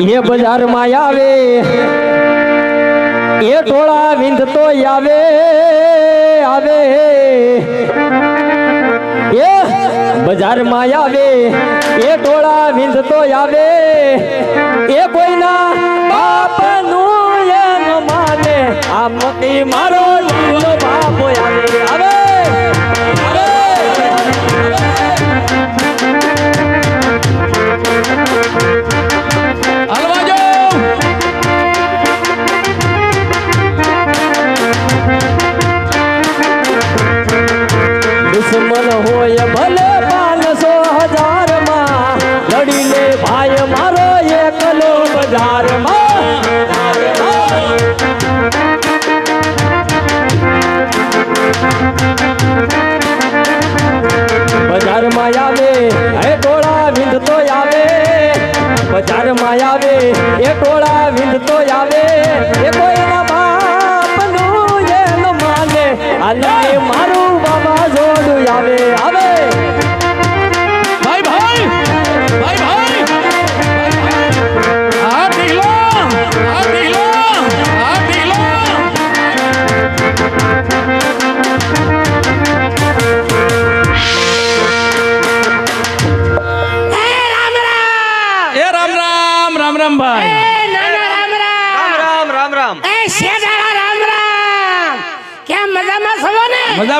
એ બજારમાં આવે, એ ટોળા વિંધ તો આવે આવે. એ બજારમાં આવે, એ ટોળા વિંધ તો આવે. એ કોઈના બાપનું એમ માને, આ મોટી મારો બાપ આવે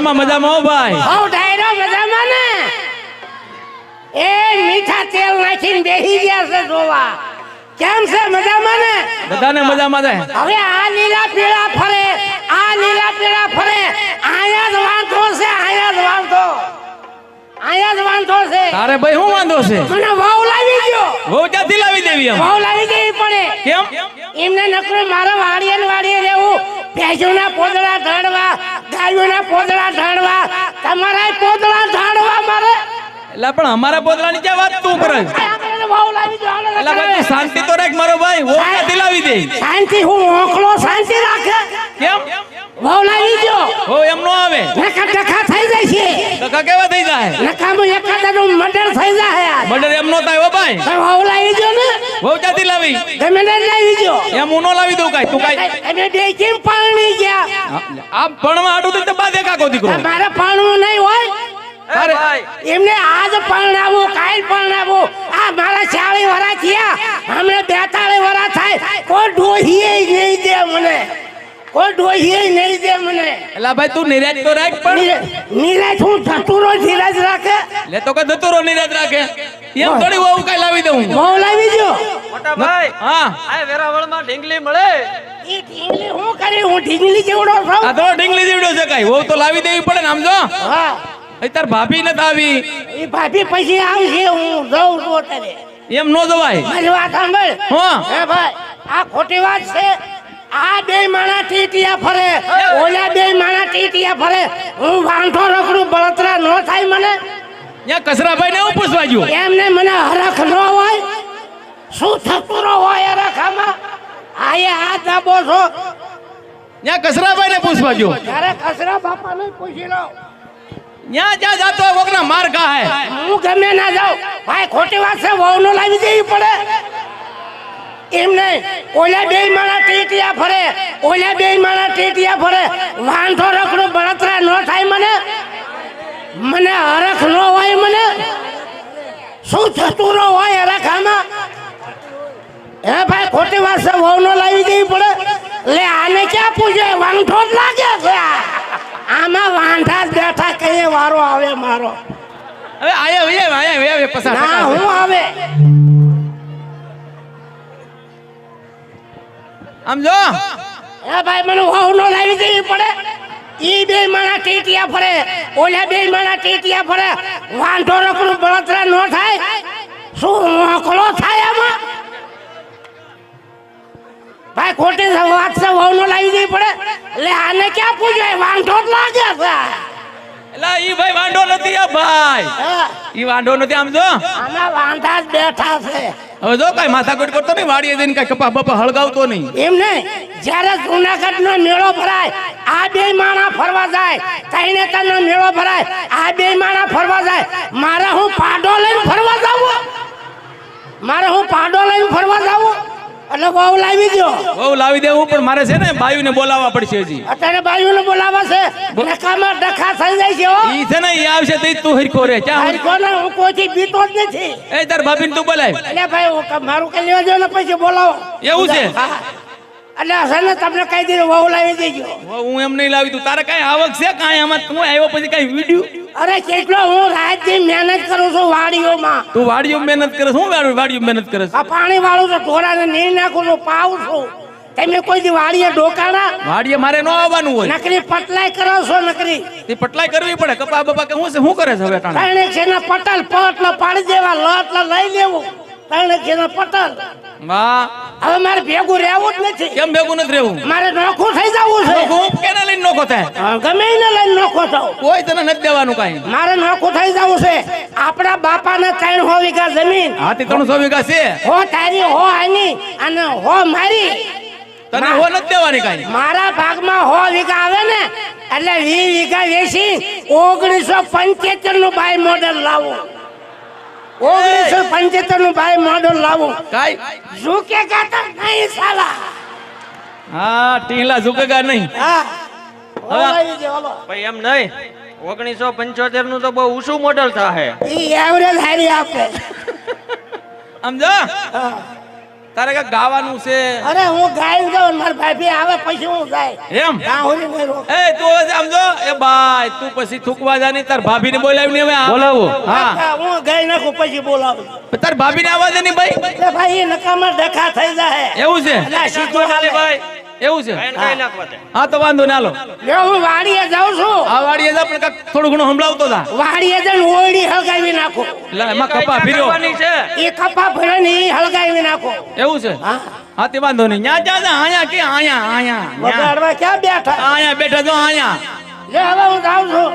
મજામાં મજામાં હો ભાઈ. હો ડાયરો મજામાં ને? એ મીઠા તેલ નાખીને બેહી ગયા છે જોવા. કેમ છે મજામાં ને? બધાને મજામાં છે હવે આ લીલા પીળા ફરે આ લીલા પીળા ફરે. આયા જ વાંધો છે આયા જ વાંધો. આયા જ વાંધો છે. તારે ભાઈ શું વાંધો છે? મને વાવ લાવી ગયો વાવ ક્યાંથી લાવી દેવી વાવ લાવી દેવી પડે કેમ? એમને નકરો મારા વાડીએ ને વાડીએ રહેવું. ભેંસોના પોદળા ઢાળવા ગાયોના પોદળા ઢાળવા તમારા પોદળા ઢાળવા મારે. એટલે પણ અમારા પોતલાની ક્યાં વાત તું કરે. શાંતિ તો રાખ મારો ભાઈ વો ક્યાંથી લાવી દે. શાંતિ હું ઓખલો શાંતિ રાખે. કેમ? વાવ લાવી દો હો એમ નો આવે. નકા ટકા થઈ જાય છે. કાકા કેવા થઈ જાય? નકામાં એકાદાનું મર્ડર થઈ જાય યાર. મર્ડર એમ નો થાય ઓ ભાઈ. ભાઈ વાવ લાવી દો ને. ક્યાંથી લાવી. તમે ને લાવી જો એમ હું નો લાવી દઉં કાઈ? તું કાઈ તમે બે કેમ પાણી ગયા. આ ભણવા આડું તો બા દેખા કો દીકરો. મારે પાણવું નહીં હોય. અરે એમને આજ પરણાવો કાલ પરણાવો. આ મારા ચાળી વરા થયા. હમણે બેતાળી વરા થાય. કોઈ ડોહીએ નહીં દે મને. કોઈ ડોહીએ નહીં દે મને. એલા ભાઈ તું નિરાજ તો રાખ પણ. નિરાજ હું ધતુરો ધીરજ રાખે. લે તો કઈ ધતુરો નિરાજ રાખે. એમ થોડી હોવું કઈ લાવી દઉં. બહુ લાવી દો મોટા ભાઈ હા. આ વેરાવળમાં ઢીંગલી મળે. ઈ ઢીંગલી હું કરી? હું ઢીંગલી જેવડો આ તો ઢીંગલી જીવડો છે કઈ. હોવ તો લાવી દેવી પડે ને આમ જો. હા. અહીં તાર ભાભી ન આવી. એ ભાભી પછી આવશે હું જઉં છું અત્યારે. એમ નો જવાય. મારી વાત સાંભળ. હા. હે ભાઈ આ ખોટી વાત છે. આ બે માણા ટીટિયા ફરે. ઓલા બે માણા ટીટિયા ફરે. હું વાંધો રખડું બળતરા ન થાય મને. ત્યાં કસરાભાઈ ને હું પૂછવા ગયો? એમને મને હરખ ન હોય. શું થતું ન હોય હરખામાં આયે આ દાબો છો. ત્યાં કસરાભાઈ ને પૂછવા ગયો. ત્યારે કસરા બાપાને પૂછી લો. ત્યાં જ્યાં જાતો કોકના માર ખાય. હું ગમે ના જાઉં. ભાઈ ખોટી વાત છે વહુનો લાવી દેવી પડે. એમ નહીં. ઓલા બે માણા ટેટિયા ફરે. ઓલા બે માણા ટેટિયા ફરે. વાંધો રખડું બળતરા ન થાય મને. મને હરખ ન હોય મને. શું થતું ન હોય હરખ આમાં હે ભાઈ ખોટી વાત છે વહુનો લાવી દેવી પડે. લે આને ક્યાં પૂછે વાંધો જ લાગે છે. આમાં વાંધા જ બેઠા કઈ વારો આવે મારો. હવે આયા આયા આયા આયા પસાર ના હું આવે. આમ જો એ ભાઈ મને નો લાવી દેવી પડે. ઈ બે માણા ટીટિયા ફરે. ઓલા બે માણા ટીટિયા ફરે. વાંધો રકડું બળતરા ન થાય. શું મોકળો થાય આમાં? ભાઈ ખોટી વાત છે નો લાવી દેવી પડે. એટલે આને ક્યાં પૂજાય? વાંધો જ લાગે છે. ઈ ભાઈ વાંઢો નથી આ ભાઈ. ઈ વાંઢો નથી આમ જો. આમાં વાંધા જ બેઠા છે. હવે જો કઈ માથાકૂટ કરતો વાડીએ જઈને કઈ હળગાવતો નહીં. એમ નહીં જ્યારે જુનાગઢ નો મેળો ભરાય, આ બે માણા ફરવા જાય તૈનેતર નો મેળો ભરાય, આ બે માણા ફરવા જાય. મારે હું પાડો લઈને ફરવા જાવ મારે હું પાડો લઈને ફરવા જાવું એટલે વહુ લાવી દો વહુ લાવી દેવું પણ મારે છે ને બાયુને બોલાવવા પડશે હજી. અત્યારે બાયુને બોલાવવા છે. ડખામાં ડખા થઈ જાય છે ઈ છે ને ઈ આવશે તો તું હરખો રે ચા હારી ને હું કોઈથી બીતો જ નથી. એ તાર ભાભીને તું બોલાય. એટલે ભાઈ મારું કઈ લેવા દો ને પછી બોલાવો. એવું છે? હા. એટલે હશે ને તમને કહી દીધું વહુ લાવી દેજો. હું એમ નહીં લાવી તું તારે કઈ આવક છે કાંઈ? આમાં તું આવ્યો પછી કઈ વીડિયો? અરે કેટલો હું રાત મહેનત કરું છું વાડીઓમાં. તું વાડીઓ મહેનત કરે શું વાડીઓ મહેનત કરે આ પાણી વાળું છું ઢોરાને નાખું છું પાવું છું. તમે કોઈ દી વાડીએ ડોકાણા વાડીએ મારે ન આવવાનું હોય. નકરી પટલાય કરો છો નકરી. તે પટલાઈ કરવી પડે. કપા બપા કે હું છે? શું કરે છે હવે ટાણે? છે ને પટલ પટલો પાડી દેવા લટ લઈ લેવું. ત્રણે બાપા ને પટલ વાહ. હવે મારે ભેગું રહેવું જ નથી. કેમ ભેગું નથી રહેવું? મારે નોખું થઈ જવું છે. હું કેના લઈને નોખો થાય? ગમે એને લઈને નોખો થાવ કોઈ તને નથી દેવાનું કાંઈ. મારે નોખું થઈ જવું છે. આપણા બાપાને ત્રણ હો વીઘા જમીન. હાથી ત્રણસો વીઘા છે. હો તારી હો આની અને હો મારી. તને હો નથી દેવાની કાંઈ. મારા ભાગમાં હો વીઘા આવે ને એટલે વી વીઘા વેચી ઓગણીસો પંચોતેરનું બાય મોડેલ લાવું. ઓગણીસો પંચોતેરનું ભાઈ મોડલ લાવો. કાંઈ? ઝૂકે ગાતા નહીં સાલા. હા ટીલા ઝુકેગા નહીં. ભાઈ એમ નહીં. ઓગણીસો પંચોતેરનું તો બહુ ઊંચું મોડલ થાય એવરેજ હારી આપે. સમજો? તારે કે ગાવાનું છે? અરે હું ગાઈ જાઉં મારા ભાભી આવે પછી હું ગાય એમ? ત્યાં હોરી નહીં એ તું સમજો? એ બાય તું પછી થૂકવા જા નહીં તાર ભાભીને બોલાવીને હવે બોલાવો. હા. હું ગાઈ નાખું પછી બોલાવું. તાર ભાભીને આવવા દે નહીં ભાઈ. એ ભાઈ એ નકામા દેખા થઈ જાય એવું છે? સીધો હાલે. ભાઈ. એવું છે? હા તો વાંધો ના લો હું વાડીએ જાઉં છું. આ વાડીએ જા પણ થોડું ઘણું સંભળાવતો હતા વાડીએ જઈને ઓળી હળગાવી નાખું. એટલે એમાં કપા ફીર્યો છે? એ કપા ભરે ને એ હળગાવી નાખો. એવું છે? હા. હા તે વાંધો નહીં. ન્યા જા જા આયા કે આયા આયા બગાડવા ક્યાં બેઠા? આયા બેઠા જો આયા લે હવે હું જાઉં છું.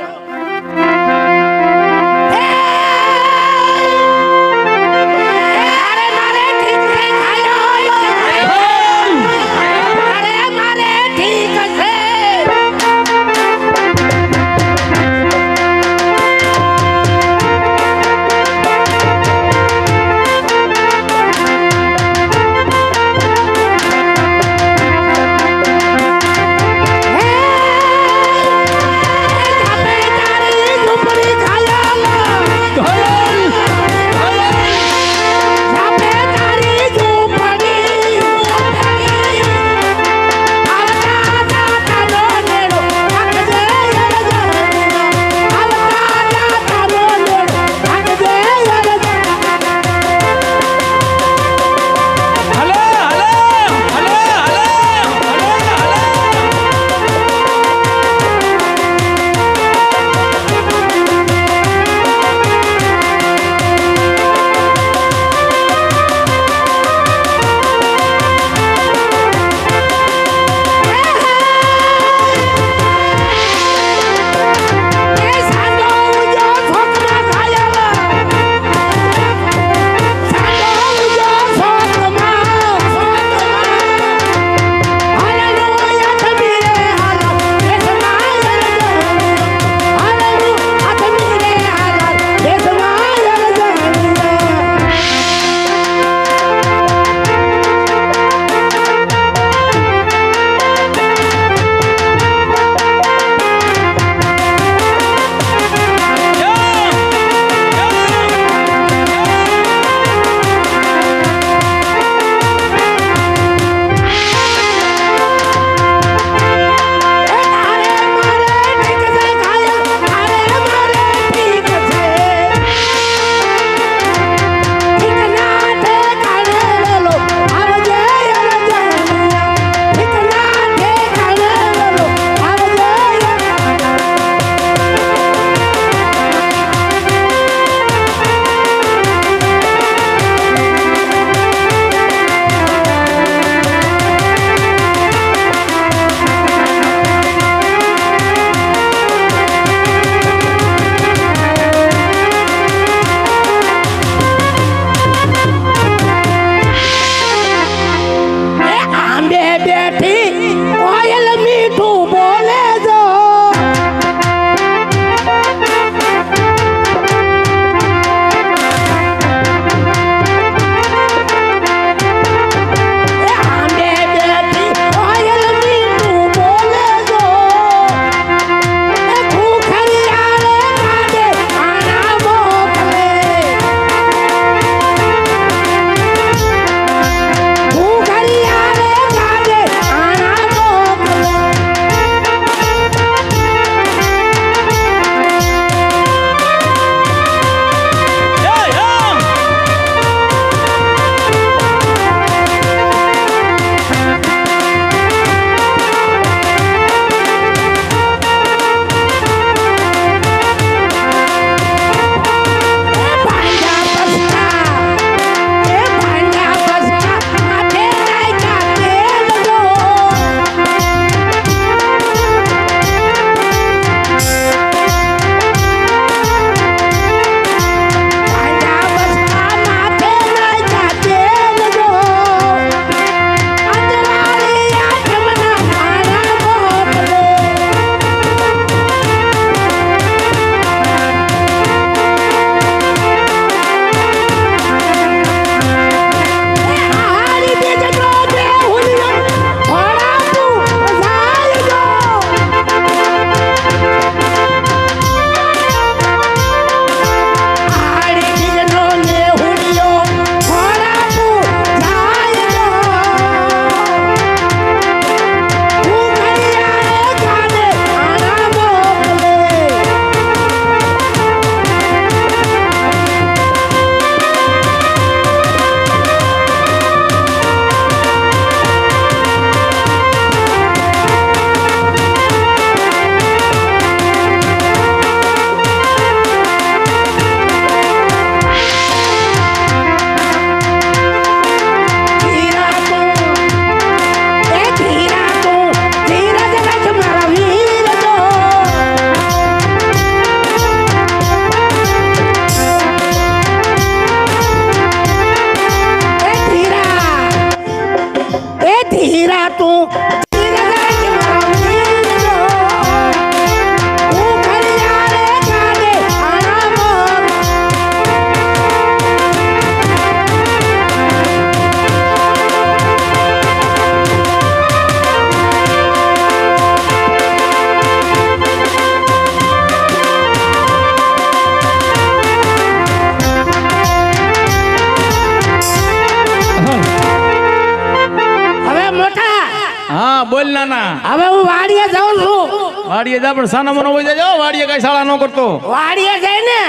પણ સાના મનો હોય જજો વાડીએ કઈ શાળા ન કરતો. વાડીએ જઈને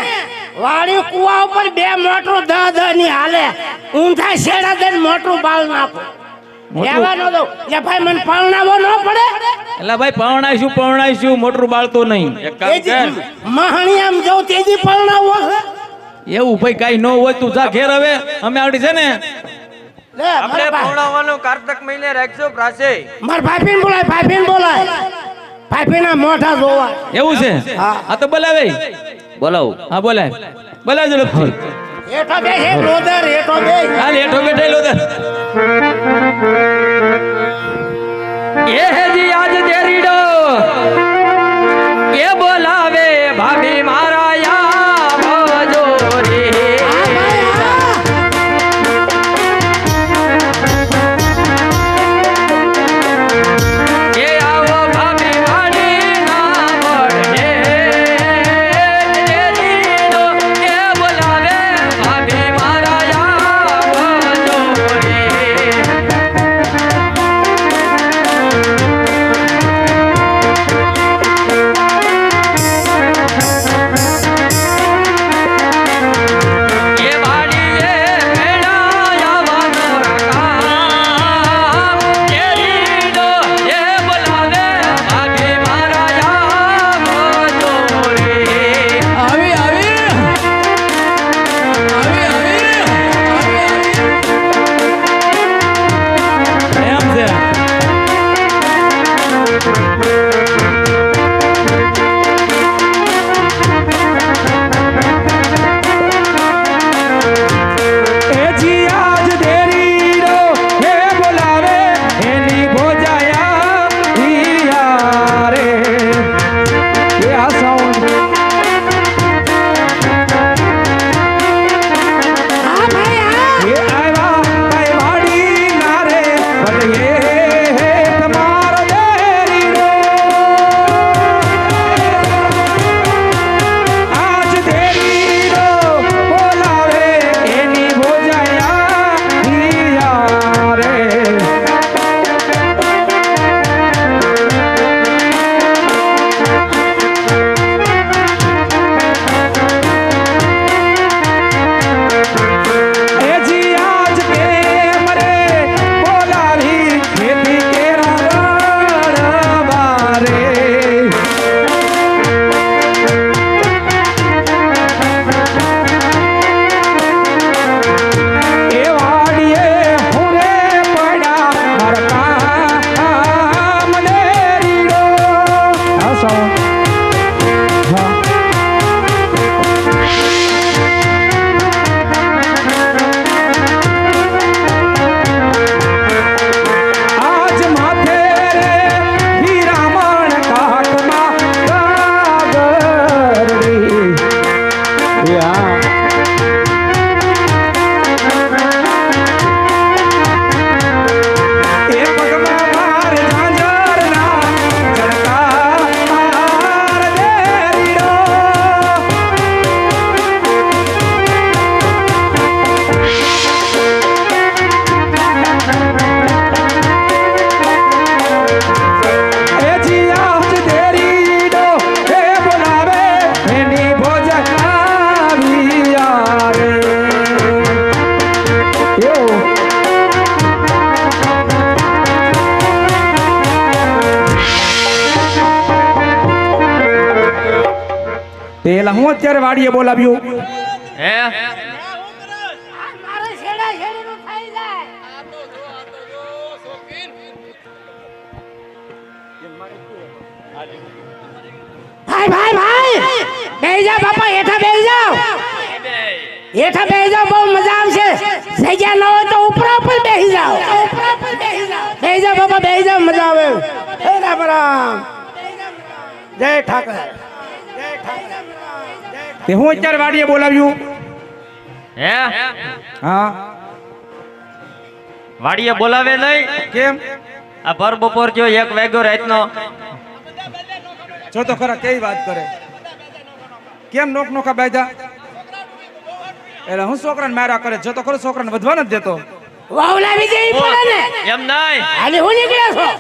વાડી કુવા ઉપર બે મોટું ધ ધ ની હાલે. ઊંધા શેડા દઈને મોટું બાળ નાખો. એવા ન દઉં ભાઈ મને પાવણાવો ન પડે. એટલે ભાઈ પવણાઈશું પવણાઈશું મોટરું બાળતો નહીં. એક કામ કર. મહાણી આમ જવું તેજી પાવણાવો છે. એવું ભાઈ કઈ ન હોય તું જા ઘેર હવે. અમે આવડી છે ને. લે આપણે પૌણાવાનું કારતક મહિને રાખજો પ્રાસે મારા ભાભીને બોલાય ભાભીને બોલાય. ભાભીના મોઢા જોવા. એવું છે? હા. આ તો બોલાવે. બોલાવો. હા બોલાય. બોલાવ ઝડપથી હેઠો બે હે લોદર એઠો બે. હાલ એઠો બેઠે દર એ હેજી આજ દેરીડો. એ બોલાવે ભાભી તે હું અત્યારે વાડીએ બોલાવ્યું. હે? ભાઈ ભાઈ ભાઈ! બેસી જાઓ બાપા હેઠા બેસી બહુ મજા આવશે. જગ્યા ન હોય તો ઉપર ઉપર બેસી જાઓ. બેસી જાઓ બાપા મજા આવે. જય ઠાકર. જય ઠાકર. તે હું અત્યારે વાડીએ બોલાવ્યું? હે? હા. વાડીએ બોલાવે નહીં? કેમ? આ ભર બપોર જો એક વાગ્યો રાતનો. જો તો ખરા કેવી વાત કરે. કેમ નોક નોખા બેજા એટલે હું છોકરાને માર્યા કરે જો તો ખરો છોકરાને વધવા નથી દેતો. વાવ લાવી દેવી પડે ને? એમ નહીં? હાલે હું નીકળ્યો છું?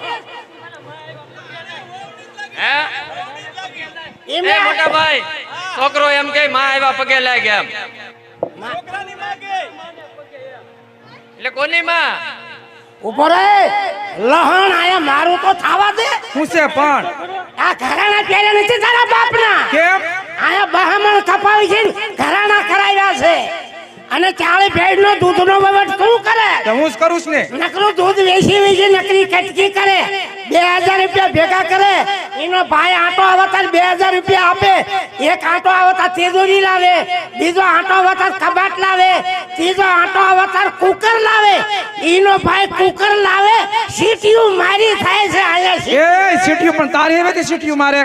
હે? એમ એ મોટા ભાઈ છોકરો એમ કે માં આવ્યા પગે લાગ્યા એમ. એટલે કોની માં? ઊભો લહણ આયા મારું તો થાવા દે. હું છે પણ? આ ઘરાણા પહેર્યા નથી તારા બાપના? કેમ? આયા બહામણ કપાવી છે ઘરાણા કરાવ્યા છે. અને ચાળી ભેડ નો દૂધ નો વહીવટ શું કરે હું જ કરું છું ને. નકરું દૂધ વેચી વેચી નકરી કટકી કરે. બે હજાર રૂપિયા ભેગા કરે. એનો ભાઈ આટો આવતા બે હજાર રૂપિયા આપે. એક આટો આવતા તેજોરી લાવે. બીજો આટો આવતા કબાટ લાવે. ત્રીજો આટો આવતા કુકર લાવે. એનો ભાઈ કુકર લાવે. સીટીયું મારી થાય છે અહીંયા એ સીટીયું પણ તારી હવે સીટીયું મારે?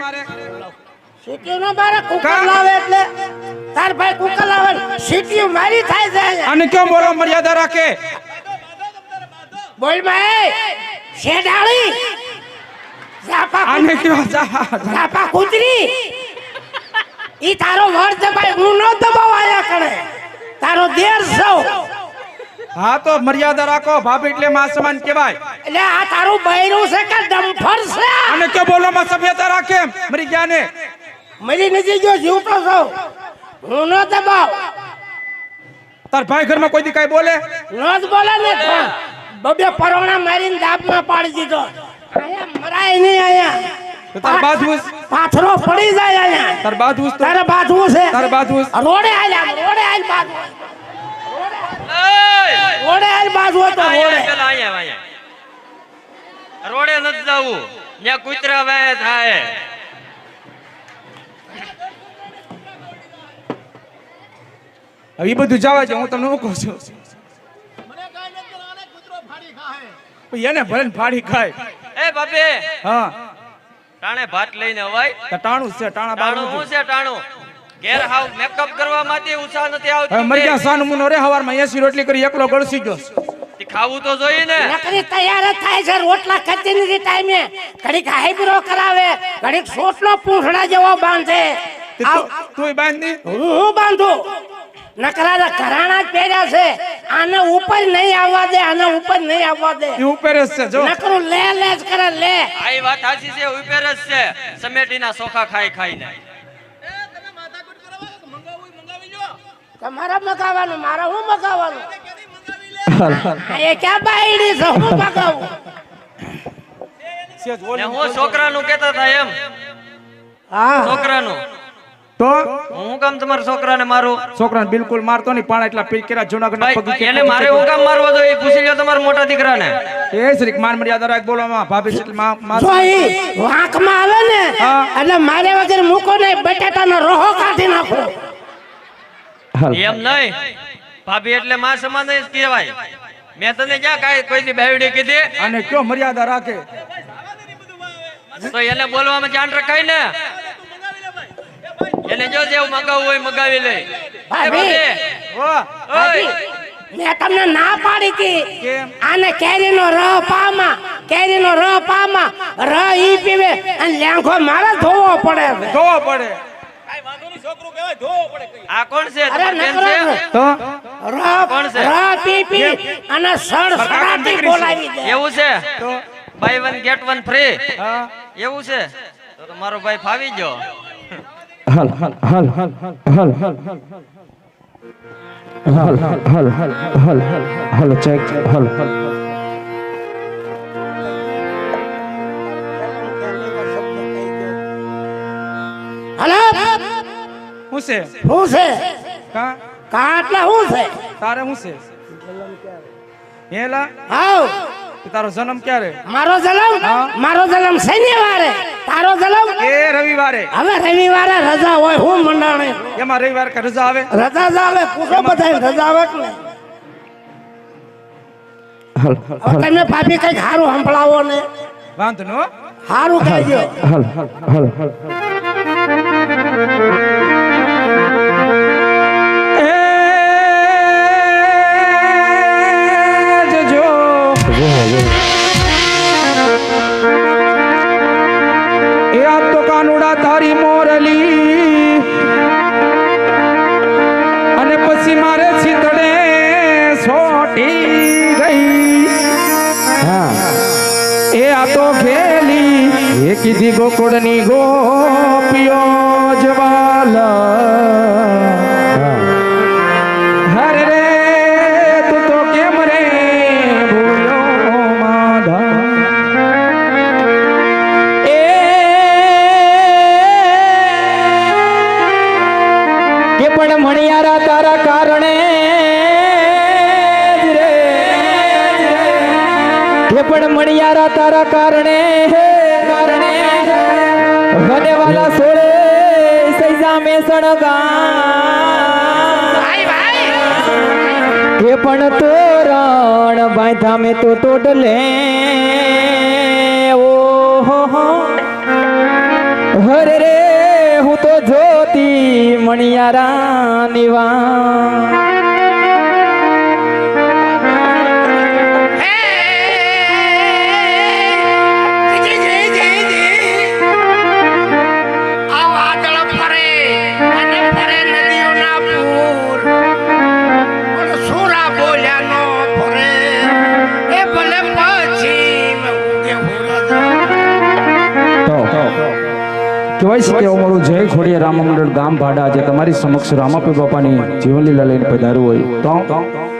સીટીયું નો મારે કુકર કા? લાવે એટલે. તાર ભાઈ કુકર લાવે. સીટીયું મારી થાય છે અને કેમ બોલો મર્યાદા રાખે? બોલ ભાઈ શેડાળી. આને કેવા જા ઝાપા કૂતરી ઈ તારો વર દબાય હું નો દબાવાયા કરે તારો દેર સૌ હા તો મર્યાદા રાખો ભાભી એટલે માં સમાન કહેવાય. એટલે આ તારું બૈરું છે કે ડમ્ફર છે? અને કે બોલો માં સભ્યતા રાખે? મરી ગયા ને? મરી નથી ગયો જીવતો સૌ હું નો દબાવ. તાર ભાઈ ઘરમાં કોઈ દી કાઈ બોલે? નો જ બોલે ને બબે પરોણા મારીને દાબમાં પાડી દીધો. મરાય નહીં આયા તાર બાજુસ પાથરો પડી જાય આયા તાર બાજુસ તાર બાજુસ છે તાર બાજુસ રોડે આયા રોડે આય બાજુ રોડે આય બાજુ તો રોડે પેલા આયા આયા રોડે ન જાવું ન્યા કૂતરા વે થાય હવે બધું જવા જો હું તમને મૂકું છું મને કાઈ ન કરાને કૂતરો ફાડી ખાય એને ભરન ફાડી ખાય એ બાપે હા. ટાણે ભાત લઈને અવાય. ટાણું છે ટાણા બાણું શું છે. ટાણું? ઘેર હાવ મેકઅપ કરવા માટે ઉત્સાહ નથી આવતો મરી ગયા સાન મુનો રે હવારમાં 80 રોટલી કરી એકલો ગળસી ગયો. તે ખાવું તો જોઈએ ને. નકરી તૈયાર જ થાય છે રોટલા ખતી નથી ટાઈમે. ઘડીક હાઈબ્રો કરાવે ઘડીક સોટલો પૂંછડા જેવો બાંધે. તે આવ, તું- તુંય બાંધી? હું હું બાંધું? નકરા ઘરાણા જ પહેર્યા છે. આને ઉપર નહીં આવવા દે આને ઉપર નહીં આવવા દે. એ ઉપર જ છે જો. નકરું લે લે જ કરે લે. આ વાત સાચી છે ઉપર જ છે. સમેટીના સોખા ખાઈ ખાઈને. તમારા મગાવવાનું મારે હું મગાવવાનું? એ ક્યાં બાયડી છે હું મગાવું? છે જ હું છોકરાનું કહેતા હતા એમ. હા. છોકરાનું. તો હું કામ તમારા છોકરાને મારું? છોકરાને બિલકુલ મારતો નહીં પણ એટલા પીકેરા જુનાગઢના પગ એને મારે હું કામ મારવો જોઈએ એ પૂછી લો તમારા મોટા દીકરાને. એ શ્રી માન મર્યાદા રાખ બોલવામાં ભાભી છે એટલે માં- માં- જો વાંકમાં આવે ને. એટલે મારે વગર મૂકો ને બટેટાનો રોહો કાઢી નાખો. એમ નહીં. ભાભી એટલે માં સમાન જ કહેવાય. મેં તને ક્યાં કાંઈ કોઈ દી બેવડી કીધી? અને કયો મર્યાદા રાખે? તો એને બોલવામાં ધ્યાન રખાય ને. એને જો જેવું મગાવવું હોય મગાવી લે. ભાભી. ભાભી, ભાભી, મેં તમને ના પાડી હતી? આને કેરીનો ર પામાં કેરીનો ર પામાં ર ઈ પીવે અને લેંઘો મારે ધોવો પડે ધોવો પડે. આ કોણ છે? અરે તમારી બેન નકરો છે છે. તો? ર કોણ છે? ર પી પી અને સડ સડાટી દીકરી બોલાવી દે. એવું છે? તો? Buy one get one free એવું છે? તો તો મારો ભાઈ ફાવી ગયો. હલ હલ હલ હલ હલ હલ હલ હલ હલ હલ હલ હલ ચેક હલ હલ હલો શું છે શું છે કા કા એટલે શું છે તારે શું છે હેલા હાવ તારો જન્મ ક્યારે મારો જન્મ હા. મારો જન્મ શનિવારે તારો જલમ? એ રવિવારે. હવે રવિવારે રજા હોય હું મંડાણે? એમાં રવિવાર કે રજા આવે? રજા જ આવે પૂછો બધાય રજા આવે કે નહીં? તમે ભાભી કંઈક સારું સંભળાવો ને. વાંધો નો સારું કહેજો. હલ હલ હલ હલ. કાનુડા તારી મોરલી. અને પછી મારે છીતડે સોટી ગઈ. હા. એ આ તો ખેલી એ કીધી ગોકુળની ગોપીઓ. તારા કારણે કારણે ગને વાલા સોળે સૈજા મે સણગા એ પણ તોરણ બાંધા મે તો તોડલે. ઓહો હો. હરે રે હું તો જોતી મણિયારા નિવા રામ મંડળ ગામ ભાડા જે તમારી સમક્ષ રામાપી બાપાની જીવનલીલા લઈને પધાર્યું હોય. તો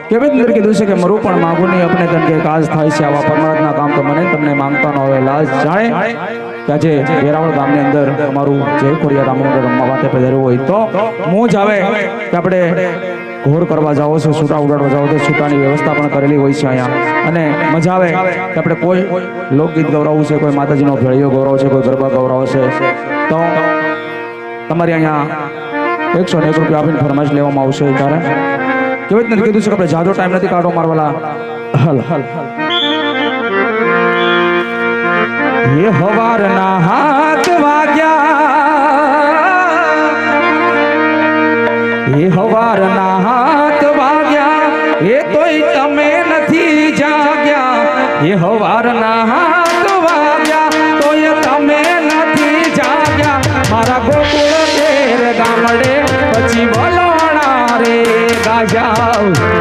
કેવી રીતે કીધું છે કે મરું પણ માગું નહીં આપણે તમને કાજ થાય છે આવા પરમાત્મા કામ તો મને તમને માંગતા ન હોય લાજ જાણે આજે વેરાવળ ગામની અંદર અમારું જય ખોડિયા રામ મંડળ રમવા માટે પધાર્યું હોય. તો મોજ આવે કે આપણે ઘોર કરવા જાઓ છો, છૂટા ઉડાડવા જાઓ તો છૂટાની વ્યવસ્થા પણ કરેલી હોય છે અહીંયા. અને મજા આવે કે આપણે કોઈ લોકગીત ગૌરવવું છે, કોઈ માતાજીનો ભેળિયો ગૌરવ છે, કોઈ ગરબા ગૌરવ છે. તો તમારી અહીંયા એકસો ને એક રૂપિયા આપીને ફરમાઈશ લેવામાં આવશે ત્યારે કેવી રીતે કીધું છે કે આપણે જાજો ટાઈમ નથી કાઢો મારવાલા હલ હલ એ હવારના હાથ વાગ્યા. એ હવારના હાથ વાગ્યા. એ તોય તમે નથી જાગ્યા. એ હવારના હાથ Pajau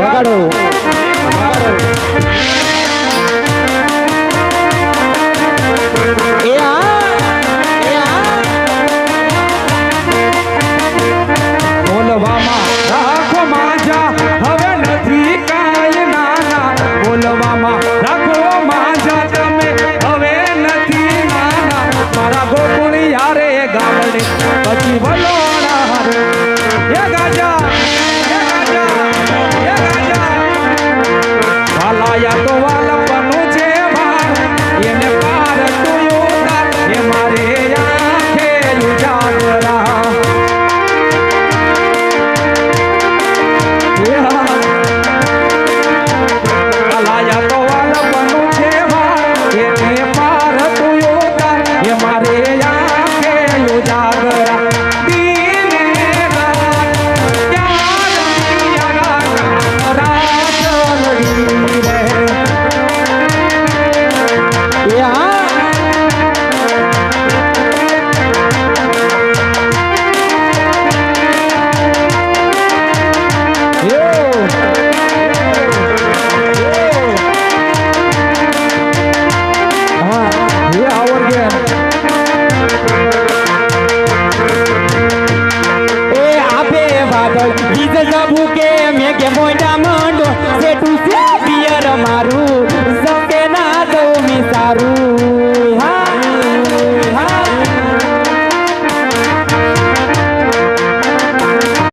Vagarow. Vagarow.